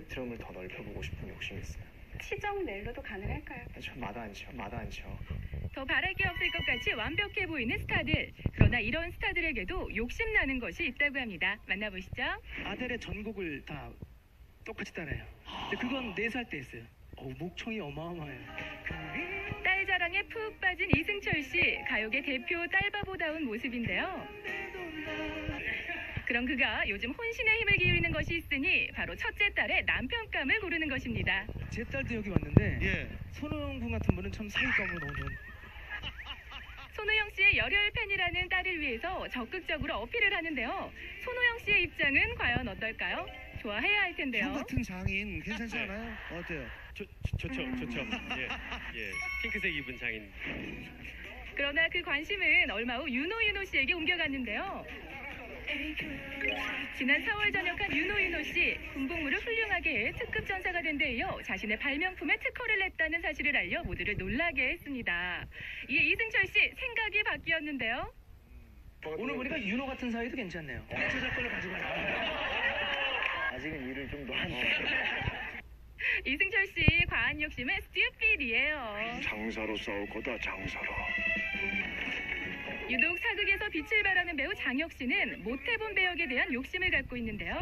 스펙트럼을 더 넓혀보고 싶은 욕심이 있어요. 치정 멜로도 가능할까요? 저 마다않죠, 마다않죠. 더 바랄 게 없을 것 같이 완벽해 보이는 스타들. 그러나 이런 스타들에게도 욕심나는 것이 있다고 합니다. 만나보시죠. 아델의 전곡을 다 똑같이 따라해요. 근데 그건 네 살 때 했어요. 어우, 목청이 어마어마해요. 딸 자랑에 푹 빠진 이승철 씨, 가요계 대표 딸바보다운 모습인데요. 그럼 그가 요즘 혼신의 힘을 기울이는 것이 있으니 바로 첫째 딸의 남편감을 고르는 것입니다. 제 딸도 여기 왔는데 예. 손흥 군 같은 분은 참 사윗감으로 너무 좋은 손호영 씨의 열혈 팬이라는 딸을 위해서 적극적으로 어필을 하는데요. 손호영 씨의 입장은 과연 어떨까요? 좋아해야 할형 텐데요. 같은 장인 괜찮지 않아요? 어때요? 좋, 좋죠, 좋죠. 예, 예. 핑크색 입은 장인. 그러나 그 관심은 얼마 후 윤호 윤호 씨에게 옮겨갔는데요. 지난 4월 전역한 윤호 윤호 씨 군복무를 훌륭하게 해 특급 전사가 된 데 이어 자신의 발명품에 특허를 냈다는 사실을 알려 모두를 놀라게 했습니다. 이에 이승철 씨 생각이 바뀌었는데요. 오늘 보니까 윤호 같은 사이도 괜찮네요. 저작권을 가지고. 아직은 일을 좀더 하는. 이승철 씨 과한 욕심은 스튜피드예요. 장사로 싸울 거다 장사로. 유독 사극에서 빛을 발하는 배우 장혁 씨는 못해본 배역에 대한 욕심을 갖고 있는데요.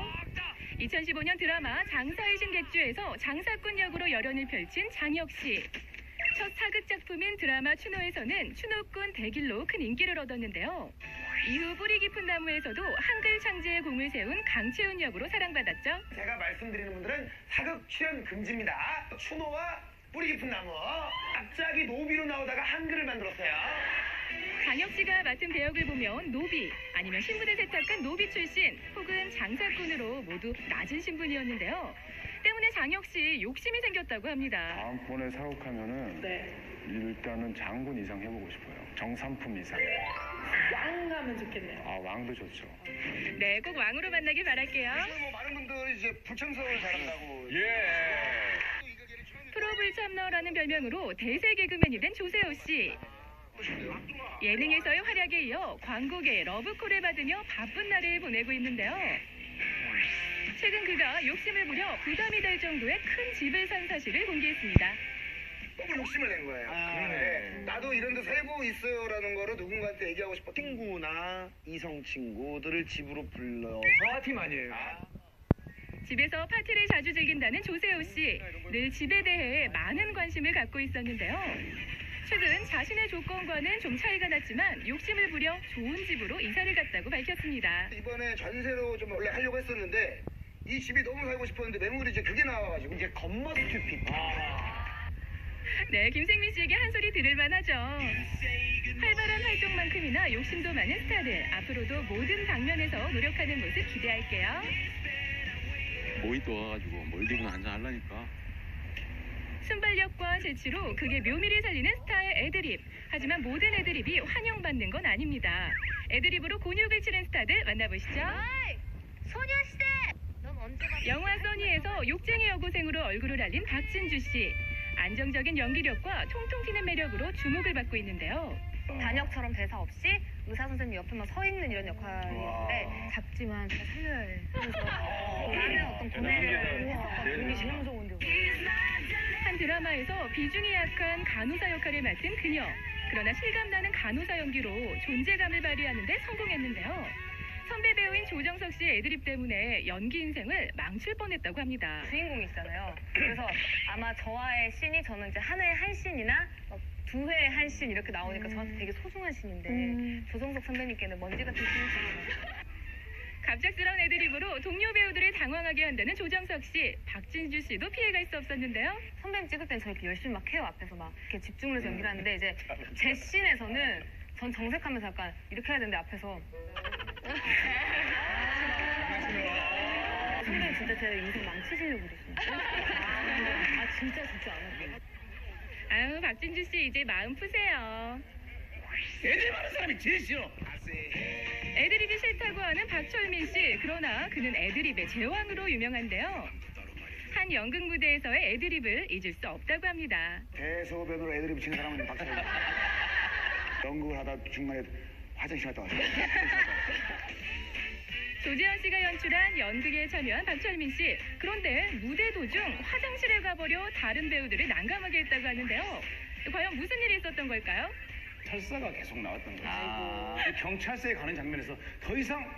2015년 드라마 장사의 신 객주에서 장사꾼 역으로 열연을 펼친 장혁 씨. 첫 사극 작품인 드라마 추노에서는 추노꾼 대길로 큰 인기를 얻었는데요. 이후 뿌리 깊은 나무에서도 한글 창제의 공을 세운 강채훈 역으로 사랑받았죠. 제가 말씀드리는 분들은 사극 출연 금지입니다. 추노와 뿌리 깊은 나무. 갑자기 노비로 나오다가 한글을 만들었어요. 장혁 씨가 맡은 배역을 보면 노비 아니면 신분을 세탁한 노비 출신 혹은 장사꾼으로 모두 낮은 신분이었는데요. 때문에 장혁 씨 욕심이 생겼다고 합니다. 다음번에 사극하면은 일단은 장군 이상 해보고 싶어요. 정삼품 이상. 왕 가면 좋겠네요. 아 왕도 좋죠. 네, 꼭 왕으로 만나길 바랄게요. 뭐 많은 분들이 이제 불청소를 잘한다고. 프로 불참러라는 별명으로 대세 개그맨이 된 조세호 씨. 예능에서의 활약에 이어 광고계 러브콜을 받으며 바쁜 날을 보내고 있는데요. 최근 그가 욕심을 부려 부담이 될 정도의 큰 집을 산 사실을 공개했습니다. 너무 욕심을 낸 거예요. 네. 나도 이런 데 살고 있어요라는 거를 누군가한테 얘기하고 싶어. 친구나 이성 친구들을 집으로 불러서 파팀 아니에요. 집에서 파티를 자주 즐긴다는 조세호 씨. 늘 집에 대해 많은 관심을 갖고 있었는데요. 최근 자신의 조건과는 좀 차이가 났지만 욕심을 부려 좋은 집으로 이사를 갔다고 밝혔습니다. 이번에 전세로 좀 원래 하려고 했었는데 이 집이 너무 살고 싶었는데 매물이 이제 그게 나와가지고 이제 겉멋 스튜핏. 네, 김생민 씨에게 한 소리 들을 만하죠. 활발한 활동만큼이나 욕심도 많은 스타들. 앞으로도 모든 방면에서 노력하는 모습 기대할게요. 모히또 와가지고 몰디브 한잔 하려니까 순발력과 재치로 그게 묘미를 살리는 스타의 애드립. 하지만 모든 애드립이 환영받는 건 아닙니다. 애드립으로 곤욕을 치는 스타들 만나보시죠. 소녀시대! 영화 써니에서 욕쟁이 여고생으로 얼굴을 알린 박진주 씨. 안정적인 연기력과 통통 튀는 매력으로 주목을 받고 있는데요. 단역처럼 대사 없이 의사 선생님 옆에만 서 있는 이런 역할인데 작지만 잘 살려야 해. 그래서 나는 어떤 고뇌를 했었거든요. 제일 무서운데. 한 드라마에서 비중이 약한 간호사 역할을 맡은 그녀. 그러나 실감나는 간호사 연기로 존재감을 발휘하는데 성공했는데요. 선배 배우인 조정석 씨의 애드립 때문에 연기 인생을 망칠 뻔했다고 합니다. 주인공이 있잖아요. 그래서 아마 저와의 씬이 저는 이제 한 해에 한 씬이나 뭐두 회에 한 씬 이렇게 나오니까 저한테 되게 소중한 씬인데 조정석 선배님께는 먼지 같은 씬이시거든요. 갑작스러운 애드립으로 동료 배우들을 당황하게 한다는 조정석 씨. 박진주 씨도 피해갈 수 없었는데요. 선배님 찍을 땐 저렇게 열심히 막 해요 앞에서 막 이렇게 집중을 해서 연기를 하는데 이제 제 씬에서는 전 정색하면서 약간 이렇게 해야 되는데 앞에서 선배님 진짜 제 인생 망치시려고 그러시네 아 진짜 진짜 안 할게요 아유, 박진주 씨 이제 마음 푸세요. 애들 많은 사람이 제일 싫어. 애드립이 싫다고 하는 박철민 씨. 그러나 그는 애드립의 제왕으로 유명한데요. 한 연극 무대에서의 애드립을 잊을 수 없다고 합니다. 대소변으로 애드립 치는 사람은 박사님. 연극을 하다 중간에 화장실 갔다 왔어요. 조재현 씨가 연출한 연극에 참여한 박철민 씨. 그런데 무대 도중 화장실에 가버려 다른 배우들을 난감하게 했다고 하는데요. 과연 무슨 일이 있었던 걸까요? 철사가 계속 나왔던 거죠. 이 경찰서에 가는 장면에서 더 이상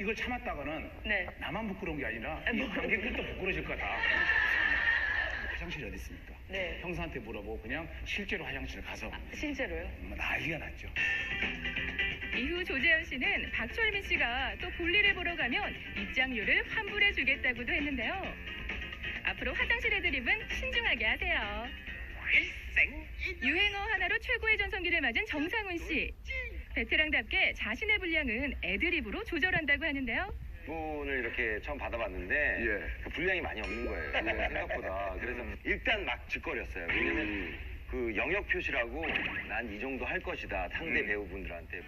이걸 참았다가는 네. 나만 부끄러운 게 아니라 이 관객들도 부끄러질 거다. 화장실이 어디 있습니까? 네. 형사한테 물어보고 그냥 실제로 화장실 가서 실제로요? 뭐 난리가 났죠. 이후 조재현 씨는 박철민 씨가 또 볼일을 보러 가면 입장료를 환불해 주겠다고도 했는데요. 앞으로 화장실 애드립은 신중하게 하세요. 유행어 하나로 최고의 전성기를 맞은 정상훈 씨. 베테랑답게 자신의 분량은 애드립으로 조절한다고 하는데요. 돈을 이렇게 처음 받아봤는데 그 분량이 많이 없는 거예요. 생각보다. 그래서 일단 막 짓거렸어요. 왜냐면 그 영역 표시라고 난 이 정도 할 것이다. 상대 배우분들한테.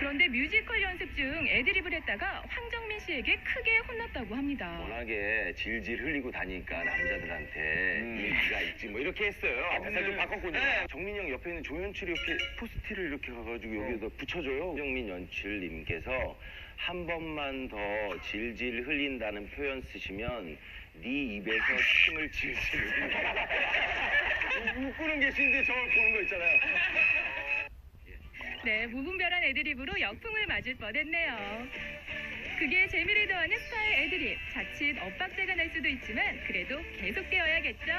그런데 뮤지컬 연습 중 애드립을 했다가 황정민 씨에게 크게 혼났다고 합니다. 워낙에 질질 흘리고 다니니까 남자들한테 인기가 있지 뭐 이렇게 했어요. 앞에서 좀 바꿨군요. 정민 형 옆에 있는 조연출이 이렇게 포스트를 이렇게 가가지고 여기에다 붙여줘요. 정민 연출님께서 한 번만 더 질질 흘린다는 표현 쓰시면 네 입에서 침을 질질 흘린다. 웃고는 계신데 저걸 보는 거 있잖아요. 네, 무분별한 애드립으로 역풍을 맞을 뻔했네요. 그게 재미를 더하는 스타의 애드립. 자칫 엇박자가 날 수도 있지만 그래도 계속되어야겠죠?